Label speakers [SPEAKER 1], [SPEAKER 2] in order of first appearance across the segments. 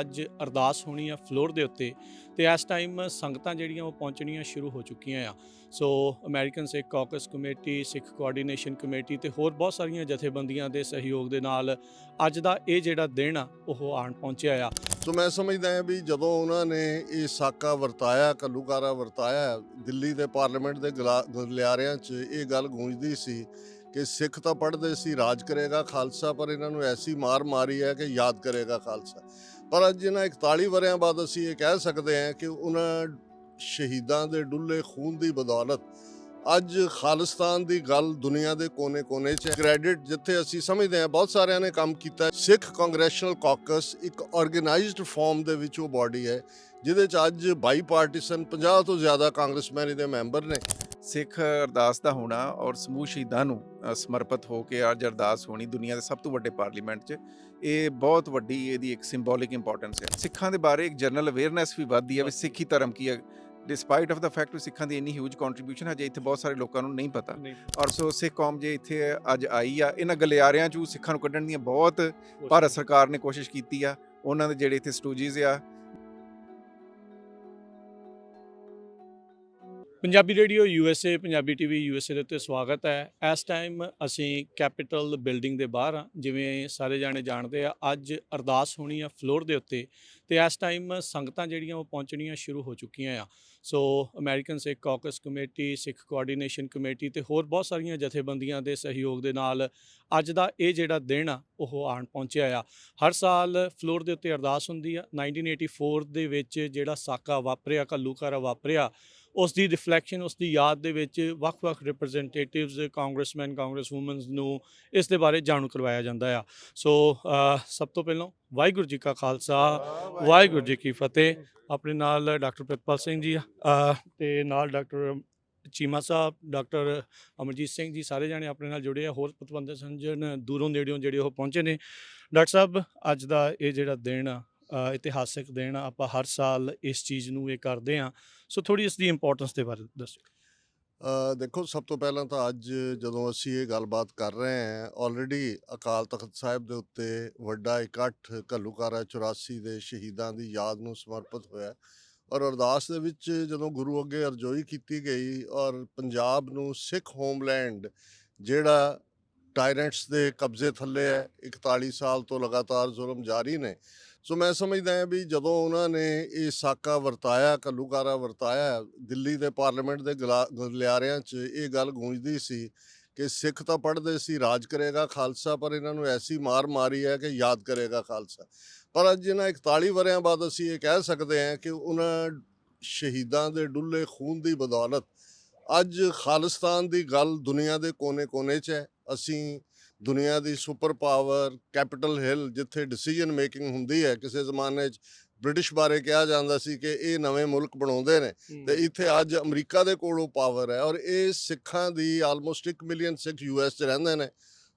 [SPEAKER 1] ਅੱਜ ਅਰਦਾਸ ਹੋਣੀ ਆ ਫਲੋਰ ਦੇ ਉੱਤੇ ਤੇ ਇਸ ਟਾਈਮ ਸੰਗਤਾਂ ਜਿਹੜੀਆਂ ਉਹ ਪਹੁੰਚਣੀਆਂ ਸ਼ੁਰੂ ਹੋ ਚੁੱਕੀਆਂ ਆ। So American Sikh caucus committee Sikh coordination committee ਤੇ ਹੋਰ ਬਹੁਤ ਸਾਰੀਆਂ ਜਥੇਬੰਦੀਆਂ ਦੇ ਸਹਿਯੋਗ ਦੇ ਨਾਲ ਅੱਜ ਦਾ ਇਹ ਜਿਹੜਾ ਦਿਨ ਆ, ਉਹ ਆਣ ਪਹੁੰਚਿਆ ਆ।
[SPEAKER 2] ਸੋ ਮੈਂ ਸਮਝਦਾ ਹਾਂ ਵੀ ਜਦੋਂ ਉਹਨਾਂ ਨੇ ਇਹ ਸਾਕਾ ਵਰਤਾਇਆ ਕੱਲੂਕਾਰਾ ਵਰਤਾਇਆ, ਦਿੱਲੀ ਦੇ ਪਾਰਲੀਮੈਂਟ ਦੇ ਗਲਾ- ਗਲਿਆਰਿਆਂ 'ਚ ਇਹ ਗੱਲ ਗੂੰਜਦੀ ਸੀ ਕਿ ਸਿੱਖ ਤਾਂ ਪੜ੍ਹਦੇ ਸੀ, ਰਾਜ ਕਰੇਗਾ ਖਾਲਸਾ, ਪਰ ਇਹਨਾਂ ਨੂੰ ਐਸੀ ਮਾਰ ਮਾਰੀ ਹੈ ਕਿ ਯਾਦ ਕਰੇਗਾ ਖਾਲਸਾ। ਪਰ ਅੱਜ ਇਹਨਾਂ 41 ਵਰਿਆਂ ਬਾਅਦ ਅਸੀਂ ਇਹ ਕਹਿ ਸਕਦੇ ਹਾਂ ਕਿ ਉਹਨਾਂ ਸ਼ਹੀਦਾਂ ਦੇ ਡੁੱਲੇ ਖੂਨ ਦੀ ਬਦੌਲਤ ਅੱਜ ਖਾਲਿਸਤਾਨ ਦੀ ਗੱਲ ਦੁਨੀਆ ਦੇ ਕੋਨੇ-ਕੋਨੇ 'ਚ ਕ੍ਰੈਡਿਟ ਜਿੱਥੇ ਅਸੀਂ ਸਮਝਦੇ ਹਾਂ ਬਹੁਤ ਸਾਰਿਆਂ ਨੇ ਕੰਮ ਕੀਤਾ ਸਿੱਖ ਕਾਂਗਰੈਸ਼ਨਲ ਕਾਕਸ ਇੱਕ ਆਰਗੇਨਾਈਜ਼ਡ ਫਾਰਮ ਦੇ ਵਿੱਚ ਉਹ ਬਾਡੀ ਹੈ, ਜਿਹਦੇ 'ਚ ਅੱਜ ਬਾਈ ਪਾਰਟੀਸ਼ਨ 50 ਤੋਂ ਜ਼ਿਆਦਾ ਕਾਂਗਰਸਮੈਨ ਇਹਦੇ ਮੈਂਬਰ ਨੇ।
[SPEAKER 3] ਸਿੱਖ ਅਰਦਾਸ ਦਾ ਹੋਣਾ ਔਰ ਸਮੂਹ ਸ਼ਹੀਦਾਂ ਨੂੰ ਸਮਰਪਿਤ ਹੋ ਕੇ ਅੱਜ ਅਰਦਾਸ ਹੋਣੀ ਦੁਨੀਆ ਦੇ ਸਭ ਤੋਂ ਵੱਡੇ ਪਾਰਲੀਮੈਂਟ 'ਚ ਇਹ ਬਹੁਤ ਵੱਡੀ ਇਹਦੀ ਇੱਕ ਸਿੰਬੋਲਿਕ ਇੰਪੋਰਟੈਂਸ ਹੈ। ਸਿੱਖਾਂ ਦੇ ਬਾਰੇ ਇੱਕ ਜਨਰਲ ਅਵੇਅਰਨੈਸ ਵੀ ਵੱਧਦੀ ਹੈ ਵੀ ਸਿੱਖੀ ਧਰਮ ਕੀ ਹੈ। ਡਿਸਪਾਈਟ ਆਫ ਦਾ ਫੈਕਟ ਕਿ ਸਿੱਖਾਂ ਦੀ ਇੰਨੀ ਹਿਊਜ ਕੰਟਰੀਬਿਊਸ਼ਨ ਹਜੇ ਇੱਥੇ ਬਹੁਤ ਸਾਰੇ ਲੋਕਾਂ ਨੂੰ ਨਹੀਂ ਪਤਾ। ਔਰ ਸੋ ਸਿੱਖ ਕੌਮ ਜੇ ਇੱਥੇ ਅੱਜ ਆਈ ਆ ਇਹਨਾਂ ਗਲਿਆਰਿਆਂ 'ਚ ਸਿੱਖਾਂ ਨੂੰ ਕੱਢਣ ਦੀਆਂ ਬਹੁਤ ਭਾਰਤ ਸਰਕਾਰ ਨੇ ਕੋਸ਼ਿਸ਼ ਕੀਤੀ ਆ। ਉਹਨਾਂ ਦੇ ਜਿਹੜੇ ਇੱਥੇ ਸਟੂਡੀਜ਼ ਆ
[SPEAKER 1] Punjabi radio USA Punjabi TV USA ਦੇ ਉੱਤੇ ਸਵਾਗਤ ਹੈ। ਇਸ ਟਾਈਮ ਅਸੀਂ ਕੈਪੀਟਲ ਬਿਲਡਿੰਗ ਦੇ ਬਾਹਰ ਆ ਜਿਵੇਂ ਸਾਰੇ ਜਾਣੇ ਜਾਣਦੇ ਆ, ਅੱਜ ਅਰਦਾਸ ਹੋਣੀ ਆ ਫਲੋਰ ਦੇ ਉੱਤੇ ਤੇ ਇਸ ਟਾਈਮ ਸੰਗਤਾਂ ਜਿਹੜੀਆਂ ਉਹ ਪਹੁੰਚਣੀਆਂ ਸ਼ੁਰੂ ਹੋ ਚੁੱਕੀਆਂ ਆ। So American Sikh caucus committee Sikh coordination committee ਤੇ ਹੋਰ ਬਹੁਤ ਸਾਰੀਆਂ ਜਥੇਬੰਦੀਆਂ ਦੇ ਸਹਿਯੋਗ ਦੇ ਨਾਲ ਅੱਜ ਦਾ ਇਹ ਜਿਹੜਾ ਦਿਨ ਆ, ਉਹ ਆਣ ਪਹੁੰਚਿਆ ਆ। ਹਰ ਸਾਲ ਫਲੋਰ ਦੇ ਉੱਤੇ ਅਰਦਾਸ ਹੁੰਦੀ ਆ। 1984 ਦੇ ਵਿੱਚ ਜਿਹੜਾ ਸਾਕਾ ਵਾਪਰਿਆ ਕੱਲੂਕਾਰਾ ਵਾਪਰਿਆ ਉਸ ਦੀ ਰਿਫਲੈਕਸ਼ਨ ਉਸ ਦੀ ਯਾਦ ਦੇ ਵਿੱਚ ਵੱਖ-ਵੱਖ ਰਿਪਰੈਜ਼ੈਂਟੇਟਿਵਸ ਕਾਂਗਰਸਮੈਨ ਕਾਂਗਰਸ ਵੂਮਨਸ ਨੂੰ ਇਸ ਦੇ ਬਾਰੇ ਜਾਣੂ ਕਰਵਾਇਆ ਜਾਂਦਾ ਆ। ਸੋ ਸਭ ਤੋਂ ਪਹਿਲਾਂ ਵਾਹਿਗੁਰੂ ਜੀ ਕਾ ਖਾਲਸਾ, ਵਾਹਿਗੁਰੂ ਜੀ ਕੀ ਫਤਿਹ। ਆਪਣੇ ਨਾਲ ਡਾਕਟਰ ਪ੍ਰਿਤਪਾਲ ਸਿੰਘ ਜੀ ਆ ਤੇ ਨਾਲ ਡਾਕਟਰ ਚੀਮਾ ਸਾਹਿਬ, ਡਾਕਟਰ ਅਮਰਜੀਤ ਸਿੰਘ ਜੀ ਸਾਰੇ ਜਾਣੇ ਆਪਣੇ ਨਾਲ ਜੁੜੇ ਆ। ਹੋਰ ਪਤਵੰਦਰ ਸੰਜਨ ਦੂਰੋਂ ਨੇੜਿਓਂ ਜਿਹੜੇ ਉਹ ਪਹੁੰਚੇ ਨੇ। ਡਾਕਟਰ ਸਾਹਿਬ, ਅੱਜ ਦਾ ਇਹ ਜਿਹੜਾ ਦਿਨ ਆ ਇਤਿਹਾਸਿਕ ਦਿਨ ਆਪਾਂ ਹਰ ਸਾਲ ਇਸ ਚੀਜ਼ ਨੂੰ ਇਹ ਕਰਦੇ ਆ ਸੋ ਥੋੜੀ ਇਸ ਦੀ ਇੰਪੋਰਟੈਂਸ ਦੇ ਬਾਰੇ ਦੱਸੋ
[SPEAKER 2] ਦੇਖੋ, ਸਭ ਤੋਂ ਪਹਿਲਾਂ ਤਾਂ ਅੱਜ ਜਦੋਂ ਅਸੀਂ ਇਹ ਗੱਲਬਾਤ ਕਰ ਰਹੇ ਹਾਂ ਆਲਰੇਡੀ ਅਕਾਲ ਤਖਤ ਸਾਹਿਬ ਦੇ ਉੱਤੇ ਵੱਡਾ ਇਕੱਠ ਘੱਲੂਕਾਰਾ 84 ਦੇ ਸ਼ਹੀਦਾਂ ਦੀ ਯਾਦ ਨੂੰ ਸਮਰਪਿਤ ਹੋਇਆ ਔਰ ਅਰਦਾਸ ਦੇ ਵਿੱਚ ਜਦੋਂ ਗੁਰੂ ਅੱਗੇ ਅਰਜ਼ੋਈ ਕੀਤੀ ਗਈ ਔਰ ਪੰਜਾਬ ਨੂੰ ਸਿੱਖ ਹੋਮਲੈਂਡ ਜਿਹੜਾ ਟਾਇਰੈਂਟਸ ਦੇ ਕਬਜ਼ੇ ਥੱਲੇ ਹੈ 41 ਸਾਲ ਤੋਂ ਲਗਾਤਾਰ ਜ਼ੁਲਮ ਜਾਰੀ ਨੇ। ਸੋ ਮੈਂ ਸਮਝਦਾ ਹਾਂ ਵੀ ਜਦੋਂ ਉਹਨਾਂ ਨੇ ਇਹ ਸਾਕਾ ਵਰਤਾਇਆ ਕੱਲੂਕਾਰਾ ਵਰਤਾਇਆ, ਦਿੱਲੀ ਦੇ ਪਾਰਲੀਮੈਂਟ ਦੇ ਗਲਾ- ਗਲਿਆਰਿਆਂ 'ਚ ਇਹ ਗੱਲ ਗੂੰਜਦੀ ਸੀ ਕਿ ਸਿੱਖ ਤਾਂ ਪੜ੍ਹਦੇ ਸੀ, ਰਾਜ ਕਰੇਗਾ ਖਾਲਸਾ, ਪਰ ਇਹਨਾਂ ਨੂੰ ਐਸੀ ਮਾਰ ਮਾਰੀ ਹੈ ਕਿ ਯਾਦ ਕਰੇਗਾ ਖਾਲਸਾ। ਪਰ ਅੱਜ ਇਹਨਾਂ 41 ਵਰਿਆਂ ਬਾਅਦ ਅਸੀਂ ਇਹ ਕਹਿ ਸਕਦੇ ਹਾਂ ਕਿ ਉਹਨਾਂ ਸ਼ਹੀਦਾਂ ਦੇ ਡੁੱਲੇ ਖੂਨ ਦੀ ਬਦੌਲਤ ਅੱਜ ਖਾਲਿਸਤਾਨ ਦੀ ਗੱਲ ਦੁਨੀਆ ਦੇ ਕੋਨੇ-ਕੋਨੇ 'ਚ ਹੈ। ਅਸੀਂ ਦੁਨੀਆ ਦੀ ਸੁਪਰ ਪਾਵਰ ਕੈਪੀਟਲ ਹਿੱਲ ਜਿੱਥੇ ਡਿਸੀਜਨ ਮੇਕਿੰਗ ਹੁੰਦੀ ਹੈ ਕਿਸੇ ਜ਼ਮਾਨੇ 'ਚ ਬ੍ਰਿਟਿਸ਼ ਬਾਰੇ ਕਿਹਾ ਜਾਂਦਾ ਸੀ ਕਿ ਇਹ ਨਵੇਂ ਮੁਲਕ ਬਣਾਉਂਦੇ ਨੇ ਤੇ ਇੱਥੇ ਅੱਜ ਅਮਰੀਕਾ ਦੇ ਕੋਲੋਂ ਪਾਵਰ ਹੈ ਔਰ ਇਹ ਸਿੱਖਾਂ ਦੀ ਆਲਮੋਸਟ 1 ਮਿਲੀਅਨ ਸਿੱਖ ਯੂਐਸ 'ਚ ਰਹਿੰਦੇ ਨੇ।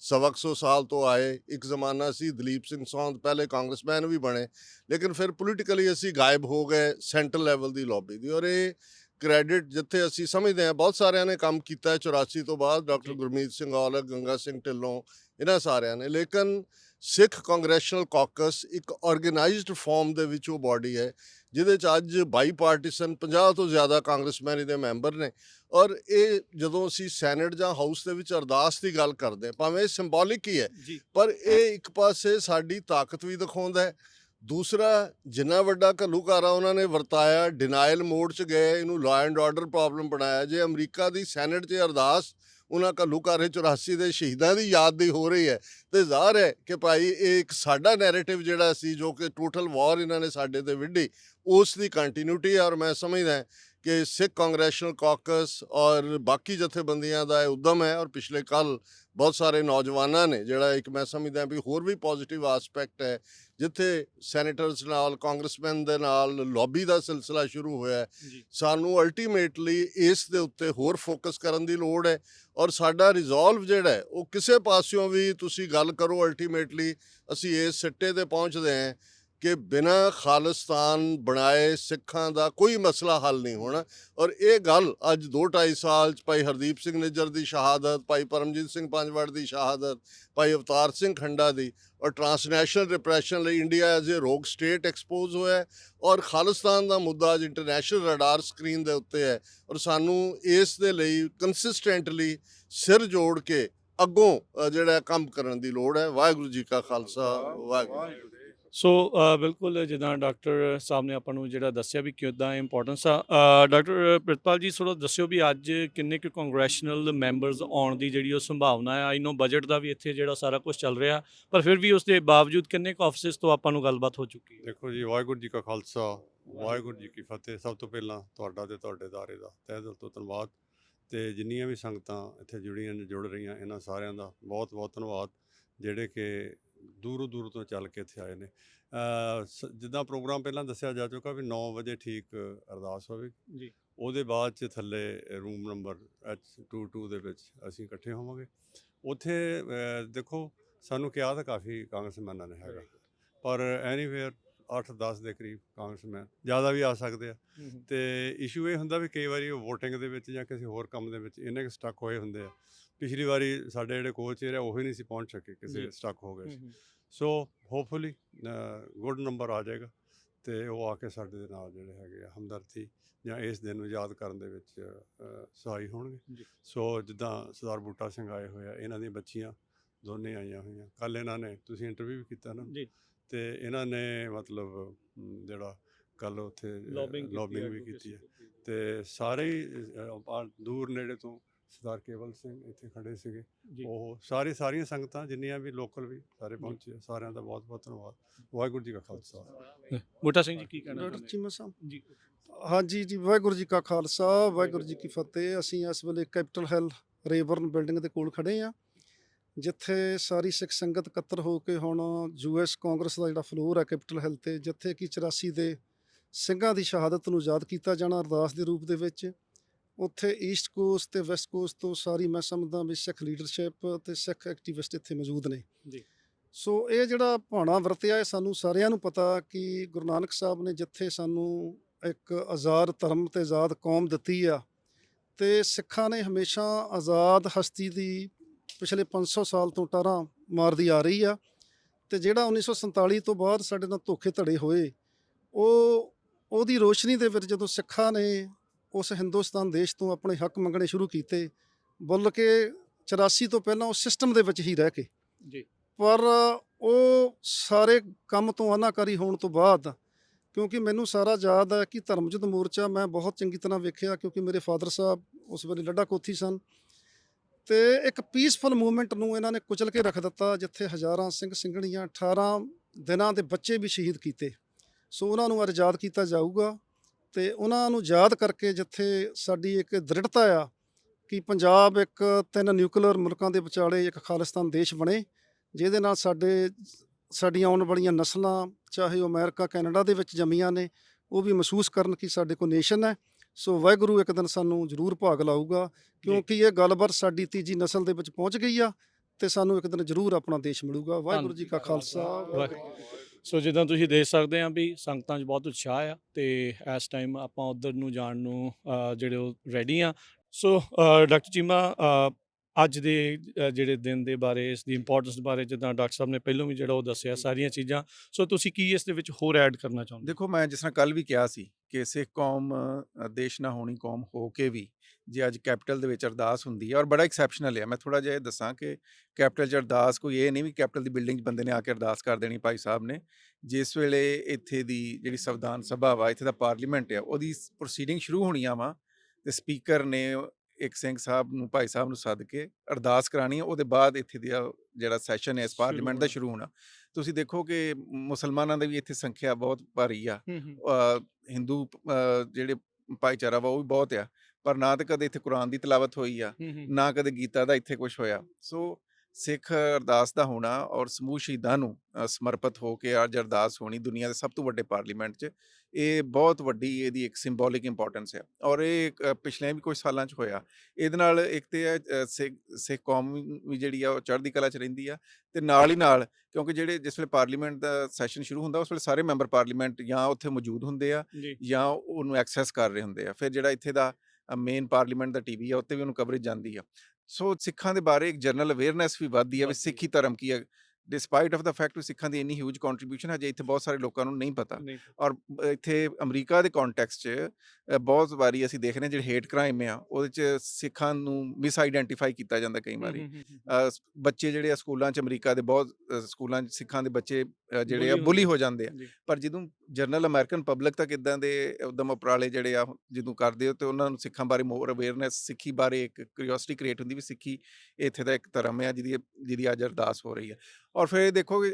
[SPEAKER 2] ਸਵਾ ਕੁ ਸੌ ਸਾਲ ਤੋਂ ਆਏ ਇੱਕ ਜ਼ਮਾਨਾ ਸੀ ਦਲੀਪ ਸਿੰਘ ਸੌਂਦ ਪਹਿਲੇ ਕਾਂਗਰਸਮੈਨ ਵੀ ਬਣੇ ਲੇਕਿਨ ਫਿਰ ਪੋਲੀਟੀਕਲੀ ਅਸੀਂ ਗਾਇਬ ਹੋ ਗਏ ਸੈਂਟਰਲ ਲੈਵਲ ਦੀ ਲੌਬੀ ਦੀ ਔਰ ਇਹ ਕ੍ਰੈਡਿਟ ਜਿੱਥੇ ਅਸੀਂ ਸਮਝਦੇ ਹਾਂ ਬਹੁਤ ਸਾਰਿਆਂ ਨੇ ਕੰਮ ਕੀਤਾ ਹੈ 84 ਤੋਂ ਬਾਅਦ ਡਾਕਟਰ। ਗੁਰਮੀਤ ਸਿੰਘ ਔਲਖ ਗੰਗਾ ਸਿੰਘ ਢਿੱਲੋਂ ਇਹਨਾਂ ਸਾਰਿਆਂ ਨੇ। ਲੇਕਿਨ ਸਿੱਖ ਕਾਂਗਰੈਸ਼ਨਲ ਕਾਕਸ ਇੱਕ ਆਰਗੇਨਾਈਜ਼ਡ ਫਾਰਮ ਦੇ ਵਿੱਚ ਉਹ ਬਾਡੀ ਹੈ ਜਿਹਦੇ ਚ ਅੱਜ ਬਾਈ ਪਾਰਟੀਸ਼ਨ 50 ਤੋਂ ਜ਼ਿਆਦਾ ਕਾਂਗਰਸਮੈਨ ਇਹਦੇ ਮੈਂਬਰ ਨੇ। ਔਰ ਇਹ ਜਦੋਂ ਅਸੀਂ ਸੈਨੇਟ ਜਾਂ ਹਾਊਸ ਦੇ ਵਿੱਚ ਅਰਦਾਸ ਦੀ ਗੱਲ ਕਰਦੇ ਭਾਵੇਂ ਇਹ ਸਿੰਬੋਲਿਕ ਹੀ ਹੈ ਪਰ ਇਹ ਇੱਕ ਪਾਸੇ ਸਾਡੀ ਤਾਕਤ ਵੀ ਦਿਖਾਉਂਦਾ ਹੈ ਦੂਸਰਾ, ਜਿੰਨਾ ਵੱਡਾ ਘੱਲੂਕਾਰਾ ਉਹਨਾਂ ਨੇ ਵਰਤਾਇਆ ਡਿਨਾਇਲ ਮੋਡ 'ਚ ਗਏ, ਇਹਨੂੰ ਲਾਅ ਐਂਡ ਆਰਡਰ ਪ੍ਰੋਬਲਮ ਬਣਾਇਆ। ਜੇ ਅਮਰੀਕਾ ਦੀ ਸੈਨੇਟ 'ਚ ਅਰਦਾਸ ਉਹਨਾਂ ਘੱਲੂਕਾਰੇ 84 ਦੇ ਸ਼ਹੀਦਾਂ ਦੀ ਯਾਦ ਦੀ ਹੋ ਰਹੀ ਹੈ, ਤੇ ਜ਼ਾਹਰ ਹੈ ਕਿ ਭਾਈ ਇਹ ਇੱਕ ਸਾਡਾ ਨੈਰੇਟਿਵ ਜਿਹੜਾ ਸੀ ਜੋ ਕਿ ਟੋਟਲ ਵਾਰ ਇਹਨਾਂ ਨੇ ਸਾਡੇ ਤੇ ਵਿੱਢੀ, ਉਸ ਦੀ ਕੰਟੀਨਿਊਟੀ ਹੈ ਔਰ ਮੈਂ ਸਮਝਦਾ ਕਿ ਸਿੱਖ ਕਾਂਗਰੈਸ਼ਨਲ ਕਾਕਸ ਔਰ ਬਾਕੀ ਜਥੇਬੰਦੀਆਂ ਦਾ ਇਹ ਉਦਮ ਹੈ ਔਰ ਪਿਛਲੇ ਕੱਲ ਬਹੁਤ ਸਾਰੇ ਨੌਜਵਾਨਾਂ ਨੇ ਜਿਹੜਾ ਇੱਕ ਮੈਂ ਸਮਝਦਾ ਵੀ ਹੋਰ ਵੀ ਪੋਜ਼ਿਟਿਵ ਐਸਪੈਕਟ ਹੈ ਜਿੱਥੇ ਸੈਨੇਟਰਸ ਨਾਲ ਕਾਂਗਰਸਮੈਨ ਦੇ ਨਾਲ ਲੌਬੀ ਦਾ ਸਿਲਸਿਲਾ ਸ਼ੁਰੂ ਹੋਇਆ ਸਾਨੂੰ ਅਲਟੀਮੇਟਲੀ ਇਸ ਦੇ ਉੱਤੇ ਹੋਰ ਫੋਕਸ ਕਰਨ ਦੀ ਲੋੜ ਹੈ ਔਰ ਸਾਡਾ ਰਿਜ਼ੋਲਵ ਜਿਹੜਾ ਹੈ ਉਹ ਕਿਸੇ ਪਾਸਿਓਂ ਵੀ ਤੁਸੀਂ ਗੱਲ ਕਰੋ ਅਲਟੀਮੇਟਲੀ ਅਸੀਂ ਇਸ ਸਿੱਟੇ ਤੇ ਪਹੁੰਚਦੇ ਹਾਂ। ਕਿ ਬਿਨਾ ਖਾਲਿਸਤਾਨ ਬਣਾਏ ਸਿੱਖਾਂ ਦਾ ਕੋਈ ਮਸਲਾ ਹੱਲ ਨਹੀਂ ਹੋਣਾ। ਔਰ ਇਹ ਗੱਲ ਅੱਜ 2.5 ਸਾਲ ਚ ਭਾਈ ਹਰਦੀਪ ਸਿੰਘ ਨਿੱਜਰ ਦੀ ਸ਼ਹਾਦਤ, ਭਾਈ ਪਰਮਜੀਤ ਸਿੰਘ ਪੰਜਵੜ ਦੀ ਸ਼ਹਾਦਤ, ਭਾਈ ਅਵਤਾਰ ਸਿੰਘ ਖੰਡਾ ਦੀ ਔਰ ਟਰਾਂਸਨੈਸ਼ਨਲ ਰਿਪਰੈਸ਼ਨ ਲਈ India as a rogue state expose ਹੋਇਆ ਔਰ ਖਾਲਿਸਤਾਨ ਦਾ ਮੁੱਦਾ ਅੱਜ ਇੰਟਰਨੈਸ਼ਨਲ ਰਡਾਰ ਸਕਰੀਨ ਦੇ ਉੱਤੇ ਹੈ ਔਰ ਸਾਨੂੰ ਇਸ ਦੇ ਲਈ ਕੰਸਿਸਟੈਂਟਲੀ ਸਿਰ ਜੋੜ ਕੇ ਅੱਗੋਂ ਜਿਹੜਾ ਕੰਮ ਕਰਨ ਦੀ ਲੋੜ ਹੈ। ਵਾਹਿਗੁਰੂ ਜੀ ਕਾ ਖਾਲਸਾ, ਵਾਹਿਗੁਰੂ
[SPEAKER 1] ਸੋ uh, ਬਿਲਕੁਲ ਜਿੱਦਾਂ ਡਾਕਟਰ ਸਾਹਿਬ ਨੇ ਆਪਾਂ ਨੂੰ ਜਿਹੜਾ ਦੱਸਿਆ ਵੀ ਕਿੱਦਾਂ ਇੰਪੋਰਟੈਂਸ ਆ ਡਾਕਟਰ ਪ੍ਰਿਤਪਾਲ ਜੀ ਥੋੜਾ ਦੱਸਿਓ ਵੀ ਅੱਜ ਕਿੰਨੇ ਕੁ ਕੰਗਰੈਸ਼ਨਲ ਮੈਂਬਰਸ ਆਉਣ ਦੀ ਜਿਹੜੀ ਉਹ ਸੰਭਾਵਨਾ ਹੈ ਆਈ ਨੋ ਬਜਟ ਦਾ ਵੀ ਇੱਥੇ ਜਿਹੜਾ ਸਾਰਾ ਕੁਝ ਚੱਲ ਰਿਹਾ, ਪਰ ਫਿਰ ਵੀ ਉਸ ਦੇ ਬਾਵਜੂਦ ਕਿੰਨੇ ਕੁ ਆਫਿਸਸ ਤੋਂ ਆਪਾਂ ਨੂੰ ਗੱਲਬਾਤ ਹੋ ਚੁੱਕੀ ਹੈ?
[SPEAKER 4] ਦੇਖੋ ਜੀ, ਵਾਹਿਗੁਰੂ ਜੀ ਕਾ ਖਾਲਸਾ, ਵਾਹਿਗੁਰੂ ਜੀ ਕੀ ਫਤਿਹ। ਸਭ ਤੋਂ ਪਹਿਲਾਂ ਤੁਹਾਡਾ ਤੇ ਤੁਹਾਡੇ ਦਾਰੇ ਦਾ ਤਹਿ ਦਿਲ ਤੋਂ ਧੰਨਵਾਦ। ਤੇ ਜਿੰਨੀਆਂ ਵੀ ਸੰਗਤਾਂ ਇੱਥੇ ਜੁੜੀਆਂ ਨੇ ਜੁੜ ਰਹੀਆਂ, ਇਹਨਾਂ ਸਾਰਿਆਂ ਦਾ ਬਹੁਤ ਬਹੁਤ ਧੰਨਵਾਦ। ਜਿਹੜੇ ਕਿ ਦੂਰੋਂ ਦੂਰ ਤੋਂ ਚੱਲ ਕੇ ਇੱਥੇ ਆਏ ਨੇ। ਸ- ਜਿੱਦਾਂ ਪ੍ਰੋਗਰਾਮ ਪਹਿਲਾਂ ਦੱਸਿਆ ਜਾ ਚੁੱਕਾ ਵੀ 9 ਵਜੇ ਠੀਕ ਅਰਦਾਸ ਹੋਵੇ।
[SPEAKER 1] ਜੀ।
[SPEAKER 4] ਉਹਦੇ ਬਾਅਦ ਚ ਥੱਲੇ ਰੂਮ ਨੰਬਰ H22 ਦੇ ਵਿੱਚ ਅਸੀਂ ਇਕੱਠੇ ਹੋਵਾਂਗੇ। ਉੱਥੇ ਦੇਖੋ ਸਾਨੂੰ ਕਿਹਾ ਤਾਂ ਕਾਫੀ ਕਾਂਗਰਸਮੈਨਾਂ ਨੇ ਹੈਗਾ। ਪਰ ਐਨੀਵੇਅਰ 8-10 ਦੇ ਕਰੀਬ ਕਾਂਗਰਸਮੈਨ ਜ਼ਿਆਦਾ ਵੀ ਆ ਸਕਦੇ ਆ। ਤੇ ਇਸ਼ੂ ਇਹ ਹੁੰਦਾ ਵੀ ਕਈ ਵਾਰੀ ਉਹ VOTING ਦੇ ਵਿੱਚ ਜਾਂ ਕਿਸੇ ਹੋਰ ਕੰਮ ਦੇ ਵਿੱਚ ਇੰਨੇ ਕੁ ਸਟਕ ਹੋਏ ਹੁੰਦੇ ਆ। ਪਿਛਲੀ ਵਾਰੀ ਸਾਡੇ ਜਿਹੜੇ ਕੋਚ ਰਹੇ ਉਹ ਹੀ ਨਹੀਂ ਸੀ ਪਹੁੰਚ ਸਕੇ ਕਿਸੇ। ਸਟਕ ਹੋ ਗਏ ਸੀ। ਸੋ ਹੋਪਫੁਲੀ ਗੁੱਡ ਨੰਬਰ ਆ ਜਾਏਗਾ ਤੇ ਉਹ ਆ ਕੇ ਸਾਡੇ ਦੇ ਨਾਲ ਜਿਹੜੇ ਹੈਗੇ ਆ ਹਮਦਰਦੀ ਜਾਂ ਇਸ ਦਿਨ ਨੂੰ ਯਾਦ ਕਰਨ ਦੇ ਵਿੱਚ ਸਹਾਈ ਹੋਣਗੇ। ਸੋ ਜਿੱਦਾਂ ਸਰਦਾਰ ਬੂਟਾ ਸਿੰਘ ਆਏ ਹੋਏ ਆ ਇਹਨਾਂ ਦੀਆਂ ਬੱਚੀਆਂ ਦੋਨੇ ਆਈਆਂ ਹੋਈਆਂ। ਕੱਲ ਇਹਨਾਂ ਨੇ ਤੁਸੀਂ ਇੰਟਰਵਿਊ ਵੀ ਕੀਤਾ ਨਾ?
[SPEAKER 1] ਜੀ।
[SPEAKER 4] ਤੇ ਇਹਨਾਂ ਨੇ ਮਤਲਬ ਜਿਹੜਾ ਕੱਲ ਉੱਥੇ
[SPEAKER 1] ਲੌਬਿੰਗ
[SPEAKER 4] ਵੀ ਕੀਤੀ ਹੈ ਤੇ ਸਾਰੇ ਦੂਰ ਨੇੜੇ ਤੋਂ ਸਰਦਾਰ ਕੇਵਲ ਸਿੰਘ ਇੱਥੇ ਖੜੇ ਸੀਗੇ। ਉਹ ਸਾਰੀ ਸਾਰੀਆਂ ਸੰਗਤਾਂ ਜਿੰਨੀਆਂ ਵੀ ਲੋਕਲ ਵੀ ਸਾਰੇ ਪਹੁੰਚੇ। ਸਾਰਿਆਂ ਦਾ ਬਹੁਤ ਬਹੁਤ ਧੰਨਵਾਦ। ਵਾਹਿਗੁਰੂ ਜੀ ਕਾ ਖਾਲਸਾ।
[SPEAKER 1] ਬੂਟਾ ਸਿੰਘ ਜੀ ਕੀ ਕਹਿਣਾ
[SPEAKER 5] ਡਾਕਟਰ ਚੀਮਾ ਸਾਹਿਬ।
[SPEAKER 1] ਜੀ।
[SPEAKER 5] ਹਾਂਜੀ ਜੀ ਵਾਹਿਗੁਰੂ ਜੀ ਕਾ ਖਾਲਸਾ ਵਾਹਿਗੁਰੂ ਜੀ ਕੀ ਫਤਿਹ। ਅਸੀਂ ਇਸ ਵੇਲੇ ਕੈਪੀਟਲ ਹੈਲ ਰੇਬਰਨ ਬਿਲਡਿੰਗ ਦੇ ਕੋਲ ਖੜੇ ਆ ਜਿੱਥੇ ਸਾਰੀ ਸਿੱਖ ਸੰਗਤ ਇਕੱਤਰ ਹੋ ਕੇ ਹੁਣ ਯੂਐਸ ਕਾਂਗਰਸ ਦਾ ਜਿਹੜਾ ਫਲੋਰ ਹੈ ਕੈਪੀਟਲ ਹੈਲ ਤੇ ਜਿੱਥੇ ਕਿ 84 ਦੇ ਸਿੰਘਾਂ ਦੀ ਸ਼ਹਾਦਤ ਨੂੰ ਯਾਦ ਕੀਤਾ ਜਾਣਾ ਅਰਦਾਸ ਦੇ ਰੂਪ ਦੇ ਵਿੱਚ। ਉੱਥੇ ਈਸਟ ਕੋਸਟ ਤੇ ਵੈਸਟ ਕੋਸਟ ਤੋਂ ਸਾਰੀ ਮੈਂ ਸਮਝਦਾ ਵੀ ਸਿੱਖ ਲੀਡਰਸ਼ਿਪ ਤੇ ਸਿੱਖ ਐਕਟਿਵਿਸਟ ਇੱਥੇ ਮੌਜੂਦ ਨੇ
[SPEAKER 1] ਜੀ।
[SPEAKER 5] ਸੋ ਇਹ ਜਿਹੜਾ ਭਾਣਾ ਵਰਤਿਆ ਹੈ ਸਾਨੂੰ ਸਾਰਿਆਂ ਨੂੰ ਪਤਾ ਕਿ ਗੁਰੂ ਨਾਨਕ ਸਾਹਿਬ ਨੇ ਜਿੱਥੇ ਸਾਨੂੰ ਇੱਕ ਆਜ਼ਾਦ ਧਰਮ ਤੇ ਆਜ਼ਾਦ ਕੌਮ ਦਿੱਤੀ ਆ ਤੇ ਸਿੱਖਾਂ ਨੇ ਹਮੇਸ਼ਾ ਆਜ਼ਾਦ ਹਸਤੀ ਦੀ ਪਿਛਲੇ 500 ਸਾਲ ਤੋਂ ਟਾਰਾਂ ਮਾਰਦੀ ਆ ਰਹੀ ਆ ਤੇ ਜਿਹੜਾ 1947 ਤੋਂ ਬਾਅਦ ਸਾਡੇ ਨਾਲ ਧੋਖੇ ਧੜੇ ਹੋਏ ਉਹ ਉਹਦੀ ਰੋਸ਼ਨੀ ਦੇ ਵਿੱਚ ਜਦੋਂ ਸਿੱਖਾਂ ਨੇ ਉਸ ਹਿੰਦੁਸਤਾਨ ਦੇਸ਼ ਤੋਂ ਆਪਣੇ ਹੱਕ ਮੰਗਣੇ ਸ਼ੁਰੂ ਕੀਤੇ ਬੁੱਲ ਕੇ 84 ਤੋਂ ਪਹਿਲਾਂ ਉਸ ਸਿਸਟਮ ਦੇ ਵਿੱਚ ਹੀ ਰਹਿ ਕੇ।
[SPEAKER 1] ਜੀ।
[SPEAKER 5] ਪਰ ਉਹ ਸਾਰੇ ਕੰਮ ਤੋਂ ਅਨਾਕਾਰੀ ਹੋਣ ਤੋਂ ਬਾਅਦ ਕਿਉਂਕਿ ਮੈਨੂੰ ਸਾਰਾ ਯਾਦ ਹੈ ਕਿ ਧਰਮਯੁੱਧ ਮੋਰਚਾ ਮੈਂ ਬਹੁਤ ਚੰਗੀ ਤਰ੍ਹਾਂ ਵੇਖਿਆ ਕਿਉਂਕਿ ਮੇਰੇ ਫਾਦਰ ਸਾਹਿਬ ਉਸ ਵੇਲੇ ਲੱਡਾ ਕੋਥੀ ਸਨ। ਤੇ ਇੱਕ ਪੀਸਫੁਲ ਮੂਵਮੈਂਟ ਨੂੰ ਇਹਨਾਂ ਨੇ ਕੁਚਲ ਕੇ ਰੱਖ ਦਿੱਤਾ ਜਿੱਥੇ ਹਜ਼ਾਰਾਂ ਸਿੰਘ ਸਿੰਘਣੀਆਂ 18 ਦਿਨਾਂ ਦੇ ਬੱਚੇ ਵੀ ਸ਼ਹੀਦ ਕੀਤੇ। ਸੋ ਉਹਨਾਂ ਨੂੰ ਅੱਜ ਯਾਦ ਕੀਤਾ ਜਾਊਗਾ। ਤੇ ਉਹਨਾਂ ਨੂੰ ਯਾਦ ਕਰਕੇ ਜਿੱਥੇ ਸਾਡੀ ਇੱਕ ਦ੍ਰਿੜਤਾ ਆ ਕਿ ਪੰਜਾਬ ਇੱਕ ਤਿੰਨ ਨਿਊਕਲੀਅਰ ਮੁਲਕਾਂ ਦੇ ਵਿਚਾਲੇ ਇੱਕ ਖਾਲਿਸਤਾਨ ਦੇਸ਼ ਬਣੇ ਜਿਹਦੇ ਨਾਲ ਸਾਡੇ ਸਾਡੀਆਂ ਆਉਣ ਵਾਲੀਆਂ ਨਸਲਾਂ ਚਾਹੇ ਉਹ ਅਮਰੀਕਾ ਕੈਨੇਡਾ ਦੇ ਵਿੱਚ ਜੰਮੀਆਂ ਨੇ ਉਹ ਵੀ ਮਹਿਸੂਸ ਕਰਨ ਕਿ ਸਾਡੇ ਕੋਲ ਨੇਸ਼ਨ ਹੈ। ਸੋ ਵਾਹਿਗੁਰੂ ਇੱਕ ਦਿਨ ਸਾਨੂੰ ਜ਼ਰੂਰ ਭਾਗ ਲਾਊਗਾ ਕਿਉਂਕਿ ਇਹ ਗੱਲਬਾਤ ਸਾਡੀ ਤੀਜੀ ਨਸਲ ਦੇ ਵਿੱਚ ਪਹੁੰਚ ਗਈ ਆ ਤੇ ਸਾਨੂੰ ਇੱਕ ਦਿਨ ਜ਼ਰੂਰ ਆਪਣਾ ਦੇਸ਼ ਮਿਲੂਗਾ। ਵਾਹਿਗੁਰੂ ਜੀ ਕਾ ਖਾਲਸਾ ਵਾਹਿਗੁਰੂ।
[SPEAKER 1] ਸੋ ਜਿੱਦਾਂ ਤੁਸੀਂ ਦੇਖ ਸਕਦੇ ਆ ਵੀ ਸੰਗਤਾਂ 'ਚ ਬਹੁਤ ਉਤਸ਼ਾਹ ਆ ਤੇ ਇਸ ਟਾਈਮ ਆਪਾਂ ਉਧਰ ਨੂੰ ਜਾਣ ਨੂੰ ਜਿਹੜੇ ਉਹ ਰੈਡੀ ਆ। ਸੋ ਡਾਕਟਰ ਚੀਮਾ ਅੱਜ ਦੇ ਜਿਹੜੇ ਦਿਨ ਦੇ ਬਾਰੇ ਇਸ ਦੀ ਇੰਪੋਰਟੈਂਸ ਬਾਰੇ ਜਿੱਦਾਂ ਡਾਕਟਰ ਸਾਹਿਬ ਨੇ ਪਹਿਲਾਂ ਵੀ ਜਿਹੜਾ ਉਹ ਦੱਸਿਆ ਸਾਰੀਆਂ ਚੀਜ਼ਾਂ। ਸੋ ਤੁਸੀਂ ਕੀ ਇਸ ਦੇ ਵਿੱਚ ਹੋਰ ਐਡ ਕਰਨਾ ਚਾਹੁੰਦੇ
[SPEAKER 3] ਦੇਖੋ ਮੈਂ ਜਿਸ ਤਰ੍ਹਾਂ ਕੱਲ ਵੀ ਕਿਹਾ ਸੀ ਕਿ ਸਿੱਖ ਕੌਮ ਦੇਸ਼ ਨਾ ਹੋਣੀ ਕੌਮ ਹੋ ਕੇ ਵੀ ਜੇ ਅੱਜ ਕੈਪੀਟਲ ਦੇ ਵਿੱਚ ਅਰਦਾਸ ਹੁੰਦੀ ਹੈ ਔਰ ਬੜਾ ਐਕਸੈਪਸ਼ਨਲ ਹੈ। ਮੈਂ ਥੋੜਾ ਜਿਹਾ ਇਹ ਦੱਸਾਂ ਕਿ ਕੈਪੀਟਲ 'ਚ ਅਰਦਾਸ ਕੋਈ ਇਹ ਨਹੀਂ ਵੀ ਕੈਪੀਟਲ ਦੀ ਬਿਲਡਿੰਗ 'ਚ ਬੰਦੇ ਨੇ ਆ ਕੇ ਅਰਦਾਸ ਕਰ ਦੇਣੀ ਭਾਈ ਸਾਹਿਬ ਨੇ। ਜਿਸ ਵੇਲੇ ਇੱਥੇ ਦੀ ਜਿਹੜੀ ਸੰਵਿਧਾਨ ਸਭਾ ਵਾ ਇੱਥੇ ਦਾ ਪਾਰਲੀਮੈਂਟ ਆ ਉਹਦੀ ਪ੍ਰੋਸੀਡਿੰਗ ਸ਼ੁਰੂ ਹੋਣੀਆਂ ਵਾ ਤੇ ਸਪੀਕਰ ਨੇ ਇੱਕ ਸਿੰਘ ਸਾਹਿਬ ਨੂੰ ਭਾਈ ਸਾਹਿਬ ਨੂੰ ਸੱਦ ਕੇ ਅਰਦਾਸ ਕਰਾਣੀ ਹੈ ਉਹਦੇ ਬਾਅਦ ਇੱਥੇ ਦਾ ਜਿਹੜਾ ਸੈਸ਼ਨ ਹੈ ਇਸ ਪਾਰਲੀਮੈਂਟ ਦਾ। ਸ਼ੁਰੂ ਹੋਣਾ। ਤੁਸੀਂ ਦੇਖੋ ਕਿ ਮੁਸਲਮਾਨਾਂ ਦੀ ਵੀ ਇੱਥੇ ਸੰਖਿਆ ਬਹੁਤ ਭਾਰੀ ਆ। ਹਿੰਦੂ ਜਿਹੜੇ ਭਾਈਚਾਰਾ ਵਾ ਉਹ ਵੀ ਬਹੁਤ ਆ। ਪਰ ਨਾ ਤੇ ਕਦੇ ਇੱਥੇ ਕੁਰਾਨ ਦੀ ਤਿਲਾਵਤ ਹੋਈ ਆ ਨਾ ਕਦੇ ਗੀਤਾ ਦਾ ਇੱਥੇ ਕੁਝ ਹੋਇਆ। ਸੋ ਸਿੱਖ ਅਰਦਾਸ ਦਾ ਹੋਣਾ ਔਰ ਸਮੂਹ ਸ਼ਹੀਦਾਂ ਨੂੰ ਸਮਰਪਿਤ ਹੋ ਕੇ ਅੱਜ ਅਰਦਾਸ ਹੋਣੀ ਦੁਨੀਆ ਦੇ ਸਭ ਤੋਂ ਵੱਡੇ ਪਾਰਲੀਮੈਂਟ 'ਚ ਇਹ ਬਹੁਤ ਵੱਡੀ ਇਹਦੀ ਇੱਕ ਸਿੰਬੋਲਿਕ ਇੰਪੋਰਟੈਂਸ ਹੈ। ਔਰ ਇਹ ਪਿਛਲੇ ਵੀ ਕੁਝ ਸਾਲਾਂ 'ਚ ਹੋਇਆ। ਇਹਦੇ ਨਾਲ ਇੱਕ ਤੇ ਸਿੱਖ ਸਿੱਖ ਕੌਮ ਵੀ- ਜਿਹੜੀ ਆ ਉਹ ਚੜ੍ਹਦੀ ਕਲਾ 'ਚ ਰਹਿੰਦੀ ਆ ਤੇ ਨਾਲ ਹੀ ਨਾਲ ਕਿਉਂਕਿ ਜਿਹੜੇ ਜਿਸ ਵੇਲੇ ਪਾਰਲੀਮੈਂਟ ਦਾ ਸੈਸ਼ਨ ਸ਼ੁਰੂ ਹੁੰਦਾ ਉਸ ਵੇਲੇ ਸਾਰੇ ਮੈਂਬਰ ਪਾਰਲੀਮੈਂਟ ਜਾਂ ਉੱਥੇ ਮੌਜੂਦ ਹੁੰਦੇ ਆ
[SPEAKER 1] ਜੀ।
[SPEAKER 3] ਜਾਂ ਉਹਨੂੰ ਐਕਸੈਸ ਕਰ ਰਹੇ ਹੁੰਦੇ ਆ। ਫਿਰ ਜਿਹੜਾ ਇੱਥੇ ਦਾ ਮੇਨ ਪਾਰਲੀਮੈਂਟ ਦਾ ਟੀਵੀ ਆ ਉੱਤੇ ਵੀ ਉਹਨੂੰ ਕਵਰੇਜ ਜਾਂਦੀ ਆ। ਸੋ ਸਿੱਖਾਂ ਦੇ ਬਾਰੇ ਇੱਕ ਜਨਰਲ ਅਵੇਅਰਨੈਸ ਵੀ ਵੱਧਦੀ ਆ ਵੀ। ਸਿੱਖੀ ਧਰਮ ਕੀ ਆ ਡਿਸਪਾਈਟ ਆਫ ਦਾ ਫੈਕਟ ਕਿ ਸਿੱਖਾਂ ਦੀ ਇੰਨੀ ਹਿਊਜ ਕੰਟਰੀਬਿਊਸ਼ਨ ਹਜੇ ਇੱਥੇ ਬਹੁਤ ਸਾਰੇ ਲੋਕਾਂ ਨੂੰ ਨਹੀਂ ਪਤਾ
[SPEAKER 1] ਨਹੀਂ
[SPEAKER 3] ਔਰ ਇੱਥੇ ਅਮਰੀਕਾ ਦੇ ਕੰਟੈਕਸਟ 'ਚ ਬਹੁਤ ਵਾਰੀ ਅਸੀਂ ਦੇਖ ਰਹੇ ਹਾਂ ਜਿਹੜੇ ਹੇਟ ਕ੍ਰਾਈਮ ਆ ਉਹਦੇ 'ਚ ਸਿੱਖਾਂ ਨੂੰ ਮਿਸ ਆਈਡੈਂਟੀਫਾਈ ਕੀਤਾ ਜਾਂਦਾ ਕਈ ਵਾਰੀ। ਬੱਚੇ ਜਿਹੜੇ ਆ ਸਕੂਲਾਂ 'ਚ ਅਮਰੀਕਾ ਦੇ ਬਹੁਤ ਸਕੂਲਾਂ 'ਚ ਸਿੱਖਾਂ ਦੇ ਬੱਚੇ ਜਿਹੜੇ ਆ ਬੁਲੀ ਹੋ ਜਾਂਦੇ ਆ। ਪਰ ਜਦੋਂ ਜਨਰਲ ਅਮਰੀਕਨ ਪਬਲਿਕ ਤੱਕ ਇਦਾਂ ਦੇ ਉਦਮ ਉਪਰਾਲੇ ਜਿਹੜੇ ਆ ਜਦੋਂ ਕਰਦੇ ਹੋ ਤੇ ਉਹਨਾਂ ਨੂੰ ਸਿੱਖਾਂ ਬਾਰੇ ਮੋਰ ਅਵੇਅਰਨੈਸ ਸਿੱਖੀ ਬਾਰੇ ਇੱਕ ਕਿਉਰਿਓਸਿਟੀ ਕ੍ਰੀਏਟ ਹੁੰਦੀ ਵੀ ਸਿੱਖੀ ਇੱਥੇ ਦਾ ਇੱਕ ਧਰਮ ਹੈ ਜਿਹਦੀ ਜਿਹਦੀ ਅੱਜ ਅਰਦਾਸ ਹੋ ਰਹੀ ਹੈ ਔਰ ਫਿਰ ਇਹ ਦੇਖੋ ਕਿ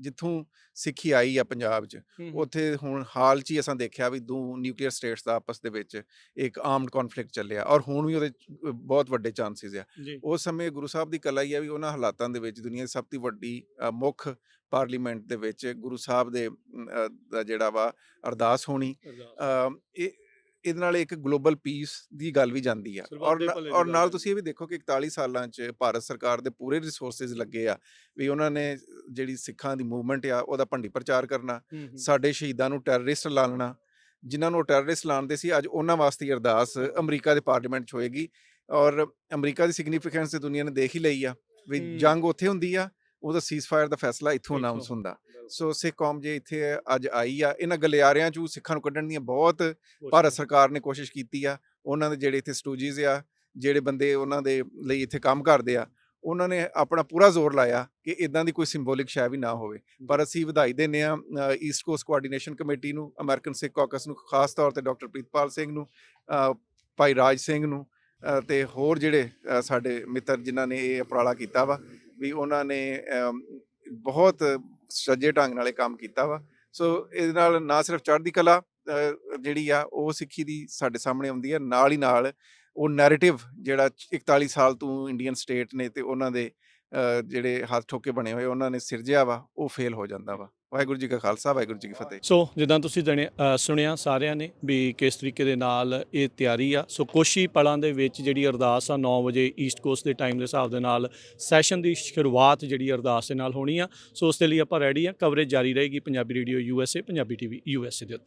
[SPEAKER 3] ਜਿੱਥੋਂ ਸਿੱਖੀ ਆਈ ਆ ਪੰਜਾਬ 'ਚ ਉੱਥੇ ਹੁਣ ਹਾਲ 'ਚ ਹੀ ਅਸਾਂ ਦੇਖਿਆ ਵੀ ਦੋ ਨਿਊਕਲੀਅਰ ਸਟੇਟਸ ਦਾ ਆਪਸ ਦੇ ਵਿੱਚ ਇੱਕ ਆਰਮਡ ਕਨਫਲਿਕਟ ਚੱਲਿਆ ਔਰ ਹੁਣ ਵੀ ਉਹਦੇ 'ਚ, ਬਹੁਤ ਵੱਡੇ ਚਾਂਸਸ ਆ। ਉਸ ਸਮੇਂ ਗੁਰੂ ਸਾਹਿਬ ਦੀ ਕਲਾ ਹੀ ਆ ਵੀ ਉਹਨਾਂ ਹਾਲਾਤਾਂ ਦੇ ਵਿੱਚ ਦੁਨੀਆ ਦੀ ਸਭ ਤੋਂ ਵੱਡੀ ਮੁੱਖ ਪਾਰਲੀਮੈਂਟ ਦੇ ਵਿੱਚ ਗੁਰੂ ਸਾਹਿਬ ਦੇ ਦਾ ਜਿਹੜਾ ਵਾ ਅਰਦਾਸ ਹੋਣੀ। ਇਹ ਇਹਦੇ ਨਾਲ ਇੱਕ ਗਲੋਬਲ ਪੀਸ ਦੀ ਗੱਲ ਵੀ ਜਾਂਦੀ ਆ। ਔਰ ਔਰ ਨਾਲ ਤੁਸੀਂ ਇਹ ਵੀ ਦੇਖੋ ਕਿ 41 ਸਾਲਾਂ 'ਚ ਭਾਰਤ ਸਰਕਾਰ ਦੇ ਪੂਰੇ ਰਿਸੋਰਸਸ ਲੱਗੇ ਆ ਵੀ ਉਹਨਾਂ ਨੇ ਜਿਹੜੀ ਸਿੱਖਾਂ ਦੀ ਮੂਵਮੈਂਟ ਆ ਉਹਦਾ ਭੰਡੀ ਪ੍ਰਚਾਰ ਕਰਨਾ ਸਾਡੇ ਸ਼ਹੀਦਾਂ ਨੂੰ ਟੈਰਰਿਸਟ ਲਾਣਾ ਜਿਨ੍ਹਾਂ ਨੂੰ ਟੈਰਰਿਸਟ ਲਾਣਦੇ ਸੀ ਅੱਜ ਉਹਨਾਂ ਵਾਸਤੇ ਅਰਦਾਸ ਅਮਰੀਕਾ ਦੇ ਪਾਰਲੀਮੈਂਟ 'ਚ ਹੋਏਗੀ। ਔਰ ਅਮਰੀਕਾ ਦੀ ਸਿਗਨੀਫੀਕੈਂਸ ਤੇ ਦੁਨੀਆ ਨੇ ਦੇਖ ਹੀ ਲਈ ਆ ਵੀ। ਜੰਗ ਉੱਥੇ ਹੁੰਦੀ ਆ ਉਹਦਾ ਸੀਜ਼ਫਾਇਰ ਦਾ ਫੈਸਲਾ ਇੱਥੋਂ। ਅਨਾਉਂਸ ਹੁੰਦਾ। ਸੋ ਸਿੱਖ ਕੌਮ ਜੇ ਇੱਥੇ ਅੱਜ ਆਈ ਆ ਇਹਨਾਂ ਗਲਿਆਰਿਆਂ 'ਚ ਸਿੱਖਾਂ ਨੂੰ ਕੱਢਣ ਦੀਆਂ ਬਹੁਤ ਭਾਰਤ ਸਰਕਾਰ ਨੇ ਕੋਸ਼ਿਸ਼ ਕੀਤੀ ਆ ਉਹਨਾਂ ਦੇ ਜਿਹੜੇ ਇੱਥੇ ਸਟੂਜੀਜ਼ ਆ ਜਿਹੜੇ ਬੰਦੇ ਉਹਨਾਂ ਦੇ ਲਈ ਇੱਥੇ ਕੰਮ ਕਰਦੇ ਆ ਉਹਨਾਂ ਨੇ ਆਪਣਾ ਪੂਰਾ ਜ਼ੋਰ ਲਾਇਆ ਕਿ ਇਦਾਂ ਦੀ ਕੋਈ ਸਿੰਬੋਲਿਕ ਸ਼ੈ ਵੀ ਨਾ ਹੋਵੇ। ਪਰ ਅਸੀਂ ਵਧਾਈ ਦਿੰਦੇ ਆ ਈਸਟ ਕੋਸਟ ਕੋਆਰਡੀਨੇਸ਼ਨ ਕਮੇਟੀ ਨੂੰ ਅਮਰੀਕਨ ਸਿੱਖ ਕਾਕਸ ਨੂੰ ਖਾਸ ਤੌਰ ਤੇ ਡਾਕਟਰ ਪ੍ਰੀਤਪਾਲ ਸਿੰਘ ਨੂੰ ਭਾਈ ਰਾਜ ਸਿੰਘ ਨੂੰ ਤੇ ਹੋਰ ਜਿਹੜੇ ਸਾਡੇ ਮਿੱਤਰ ਜਿਨ੍ਹਾਂ ਨੇ ਇਹ ਉਪਰਾਲਾ ਕੀਤਾ ਵਾ ਵੀ ਉਹਨਾਂ ਨੇ ਬਹੁਤ ਸੱਜੇ ਢੰਗ ਨਾਲੇ ਕੰਮ ਕੀਤਾ ਵਾ। ਸੋ ਇਹਦੇ ਨਾਲ ਨਾ ਸਿਰਫ ਚੜ੍ਹਦੀ ਕਲਾ ਜਿਹੜੀ ਆ, ਉਹ ਸਿੱਖੀ ਦੀ ਸਾਡੇ ਸਾਹਮਣੇ ਆਉਂਦੀ ਹੈ ਨਾਲ ਹੀ ਨਾਲ ਉਹ ਨੈਰੇਟਿਵ ਜਿਹੜਾ 41 ਸਾਲ ਤੋਂ ਇੰਡੀਅਨ ਸਟੇਟ ਨੇ ਤੇ ਉਹਨਾਂ ਦੇ ਅ, ਜਿਹੜੇ ਹੱਥ ਠੋਕੇ ਬਣੇ ਹੋਏ ਉਹਨਾਂ ਨੇ ਸਿਰਜਿਆ ਵਾ ਉਹ ਫੇਲ ਹੋ ਜਾਂਦਾ ਵਾ। ਵਾਹਿਗੁਰੂ ਜੀ ਕਾ ਖਾਲਸਾ ਵਾਹਿਗੁਰੂ ਜੀ ਕੀ ਫਤਿਹ।
[SPEAKER 1] ਸੋ ਜਿੱਦਾਂ ਤੁਸੀਂ ਜਣੇ ਅ, ਸੁਣਿਆ ਸਾਰਿਆਂ ਨੇ ਵੀ ਕਿਸ ਤਰੀਕੇ ਦੇ ਨਾਲ ਇਹ ਤਿਆਰੀ ਆ। ਸੋ ਕੁਛ ਹੀ ਪਲਾਂ ਦੇ ਵਿੱਚ ਜਿਹੜੀ ਅਰਦਾਸ ਆ 9 ਵਜੇ ਈਸਟ ਕੋਸਟ ਦੇ ਟਾਈਮ ਦੇ ਹਿਸਾਬ ਦੇ ਨਾਲ ਸੈਸ਼ਨ ਦੀ ਸ਼ੁਰੂਆਤ ਜਿਹੜੀ ਅਰਦਾਸ ਦੇ ਨਾਲ ਹੋਣੀ ਆ। ਸੋ ਉਸ ਦੇ ਲਈ ਆਪਾਂ ਰੈਡੀ ਆ। ਕਵਰੇਜ ਜਾਰੀ ਰਹੇਗੀ Punjabi radio USA Punjabi TV USA ਦੇ ਉੱਤੇ।